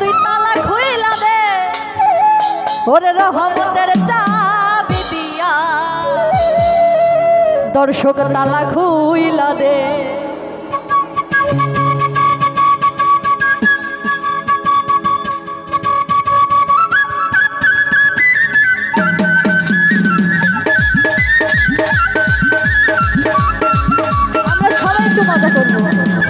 তুই তালা খুইলা দে। ওরে রহমতের চাবি দিয়া। দর্শক তালা খুইলা দে। আমরা মজা করব।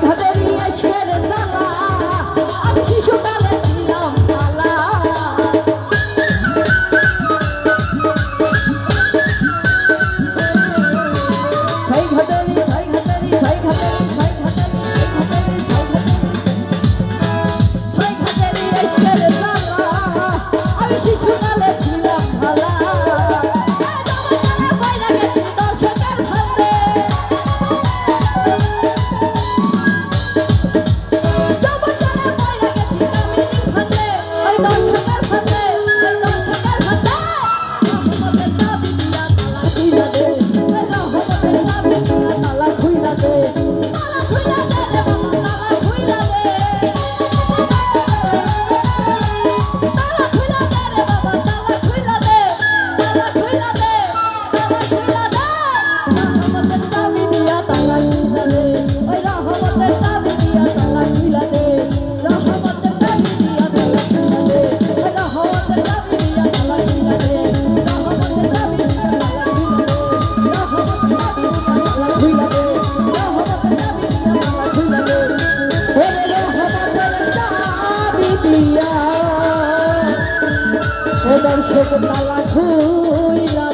Kadar yaşarız Allah ওদার শোক তালা খুইলা